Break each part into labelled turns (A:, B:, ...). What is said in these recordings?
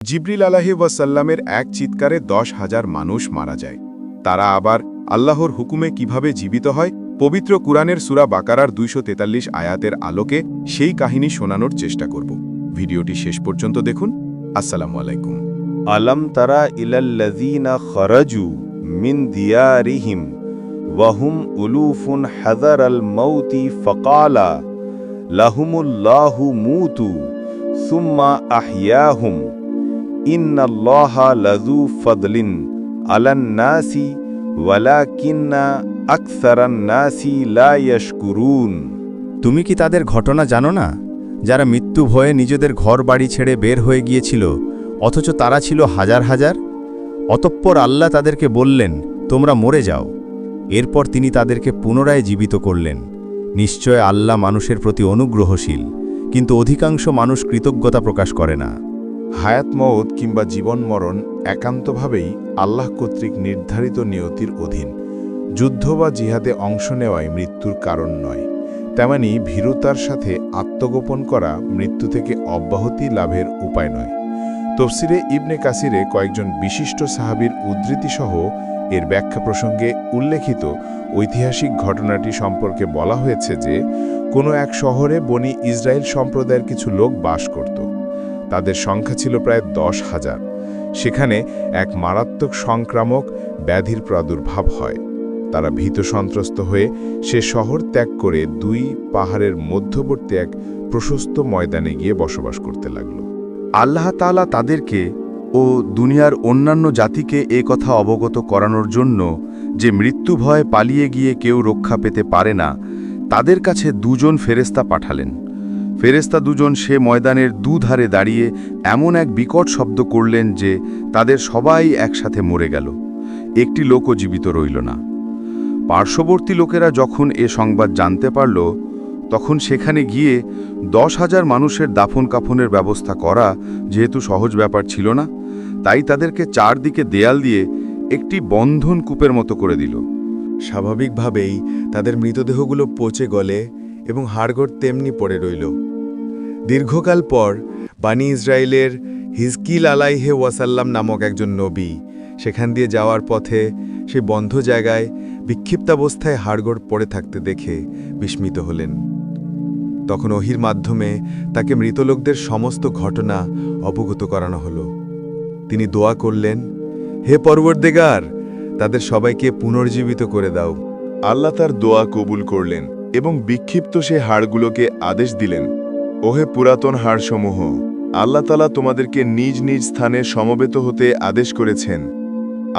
A: জিব্রিল আলাহি ওয়াসাল্লামের এক চিৎকারে দশ হাজার মানুষ মারা যায়। তারা আবার আল্লাহর হুকুমে কীভাবে জীবিত হয়, পবিত্র কুরআনের সুরা বাকারার দুইশো তেতাল্লিশ আয়াতের আলোকে সেই কাহিনী শোনানোর চেষ্টা করব। ভিডিওটি শেষ পর্যন্ত দেখুন। আসসালামু আলাইকুম।
B: আলম তারা ইলাল্লাযীনা খরাজু মিন দিয়ারিহিম ওয়াহুম উলুফুন হাযার আল মাউতি ফাকালা লাহুমুল্লাহু মুতু সুম্মা আহইয়াহুম ওয়ালাকিন্না
C: তুমি কি তাদের ঘটনা জানো না? যারা মৃত্যু ভয়ে নিজেদের ঘর বাড়ি ছেড়ে বের হয়ে গিয়েছিল, অথচ তারা ছিল হাজার হাজার? অতঃপর আল্লাহ তাদেরকে বললেন, তোমরা মরে যাও। এরপর তিনি তাদেরকে পুনরায় জীবিত করলেন। নিশ্চয় আল্লাহ মানুষের প্রতি অনুগ্রহশীল, কিন্তু অধিকাংশ মানুষ কৃতজ্ঞতা প্রকাশ করে না।
A: হায়াত মৌত কিংবা জীবন মরণ একান্তভাবেই আল্লাহ কর্তৃক নির্ধারিত নিয়তির অধীন। যুদ্ধ বা জিহাদে অংশ নেওয়াই মৃত্যুর কারণ নয়। তেমনি ভীরুতার সাথে আত্মগোপন করা মৃত্যু থেকে অব্যাহতি লাভের উপায় নয়। তফসিরে ইবনে কাসিরে কয়েকজন বিশিষ্ট সাহাবীর উদ্ধৃতিসহ এর ব্যাখ্যা প্রসঙ্গে উল্লেখিত ঐতিহাসিক ঘটনাটি সম্পর্কে বলা হয়েছে যে, কোনো এক শহরে বনি ইসরায়েল সম্প্রদায়ের কিছু লোক বাস করত। তাদের সংখ্যা ছিল প্রায় দশ হাজার। সেখানে এক মারাত্মক সংক্রামক ব্যাধির প্রাদুর্ভাব হয়। তারা ভীত সন্ত্রস্ত হয়ে সে শহর ত্যাগ করে দুই পাহাড়ের মধ্যবর্তী এক প্রশস্ত ময়দানে গিয়ে বসবাস করতে লাগল।
C: আল্লাহ তাআলা তাদেরকে ও দুনিয়ার অন্যান্য জাতিকে এ কথা অবগত করানোর জন্য যে মৃত্যু ভয় পালিয়ে গিয়ে কেউ রক্ষা পেতে পারে না, তাদের কাছে দুজন ফেরেস্তা পাঠালেন। ফেরেস্তা দুজন সে ময়দানের দুধারে দাঁড়িয়ে এমন এক বিকট শব্দ করলেন যে তাদের সবাই একসাথে মরে গেল। একটি লোকও জীবিত রইল না। পার্শ্ববর্তী লোকেরা যখন এ সংবাদ জানতে পারল, তখন সেখানে গিয়ে দশ হাজার মানুষের দাফন কাফনের ব্যবস্থা করা যেহেতু সহজ ব্যাপার ছিল না, তাই তাদেরকে চারদিকে দেয়াল দিয়ে একটি বন্ধন কূপের মতো করে দিল।
D: স্বাভাবিকভাবেই তাদের মৃতদেহগুলো পচে গলে এবং হাড়গড় তেমনি পড়ে রইল। দীর্ঘকাল পর বানি ইসরায়েলের হিজকিল আলাইহে ওয়াসাল্লাম নামক একজন নবী সেখান দিয়ে যাওয়ার পথে সে বন্ধ জায়গায় বিক্ষিপ্তাবস্থায় হাড়গড় পড়ে থাকতে দেখে বিস্মিত হলেন। তখন ওহির মাধ্যমে তাকে মৃতলোকদের সমস্ত ঘটনা অবগত করানো হলো। তিনি দোয়া করলেন, হে পরবর্দেগার তাদের সবাইকে পুনর্জীবিত করে দাও।
A: আল্লাহ তার দোয়া কবুল করলেন এবং বিক্ষিপ্ত সে হাড়গুলোকে আদেশ দিলেন। ওহে পুরাতন হাড়সমূহ, আল্লাহ তালা তোমাদেরকে নিজ নিজ স্থানে সমবেত হতে আদেশ করেছেন।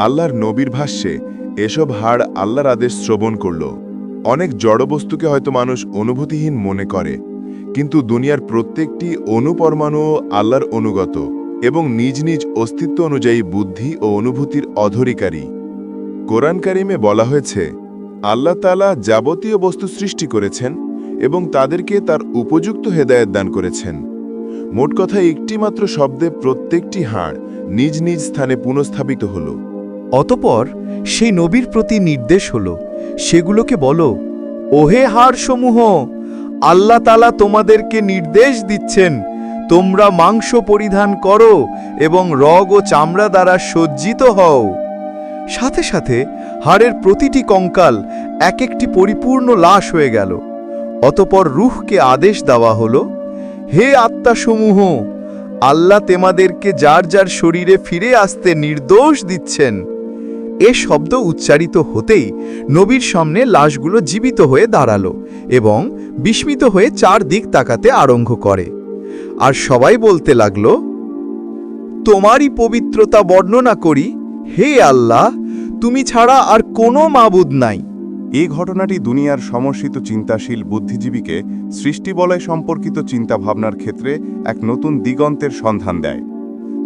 A: আল্লাহর নবীর ভাষ্যে, এসব হাড় আল্লাহর আদেশ শ্রবণ করল। অনেক জড়বস্তুকে হয়তো মানুষ অনুভূতিহীন মনে করে, কিন্তু দুনিয়ার প্রত্যেকটি অনুপরমাণুও আল্লাহর অনুগত এবং নিজ নিজ অস্তিত্ব অনুযায়ী বুদ্ধি ও অনুভূতির অধরিকারী। কোরআন কারিমে বলা হয়েছে, আল্লাহ তালা যাবতীয় বস্তু সৃষ্টি করেছেন এবং তাদেরকে তার উপযুক্ত হেদায়ত দান করেছেন। মোট কথা একটিমাত্র শব্দে প্রত্যেকটি হাড় নিজ নিজ স্থানে পুনঃস্থাপিত হল।
E: অতপর সেই নবীর প্রতি নির্দেশ হল, সেগুলোকে বলো, ওহে হাড়সমূহ, আল্লাহ তালা তোমাদেরকে নির্দেশ দিচ্ছেন, তোমরা মাংস পরিধান করো এবং রগ ও চামড়া দ্বারা সজ্জিত হও। সাথে সাথে হাড়ের প্রতিটি কঙ্কাল এক একটি পরিপূর্ণ লাশ হয়ে গেল। অতপর রুহকে আদেশ দেওয়া হল, হে আত্মাসমূহ, আল্লাহ তেমাদেরকে যার যার শরীরে ফিরে আসতে নির্দোষ দিচ্ছেন। এ শব্দ উচ্চারিত হতেই নবীর সামনে লাশগুলো জীবিত হয়ে দাঁড়াল এবং বিস্মিত হয়ে চার দিক তাকাতে আরম্ভ করে। আর সবাই বলতে লাগল, তোমারই পবিত্রতা বর্ণনা করি, হে আল্লাহ, তুমি ছাড়া আর কোনো মাবুদ নাই।
A: এই ঘটনাটি দুনিয়ার সমর্ষিত চিন্তাশীল বুদ্ধিজীবীকে সৃষ্টিবলয় সম্পর্কিত চিন্তাভাবনার ক্ষেত্রে এক নতুন দিগন্তের সন্ধান দেয়।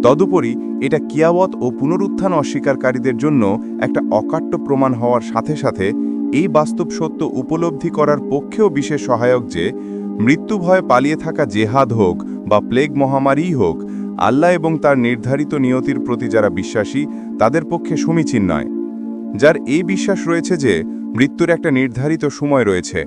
A: তদুপরি এটা কিয়াবত ও পুনরুত্থান অস্বীকারীদের জন্য একটা অকাট্য প্রমাণ হওয়ার সাথে সাথে এই বাস্তব সত্য উপলব্ধি করার পক্ষেও বিশেষ সহায়ক যে, মৃত্যু ভয়ে পালিয়ে থাকা জেহাদ হোক বা প্লেগ মহামারীই হোক, আল্লাহ এবং তার নির্ধারিত নিয়তির প্রতি যারা বিশ্বাসী, তাদের পক্ষে সমীচীন নয়। যার এই বিশ্বাস রয়েছে যে মৃত্যুর একটা নির্ধারিত সময় রয়েছে।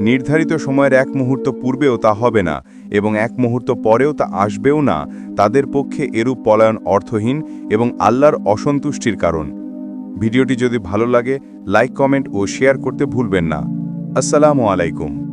A: নির্ধারিত সময়ের এক মুহূর্ত পূর্বেও তা হবে না এবং এক মুহূর্ত পরেও তা আসবেও না তাদের পক্ষে এরূপ পলায়ন অর্থহীন এবং আল্লাহর অসন্তুষ্টির কারণ। ভিডিওটি যদি ভালো লাগে, লাইক, কমেন্ট ও শেয়ার করতে ভুলবেন না। আসসালামু আলাইকুম।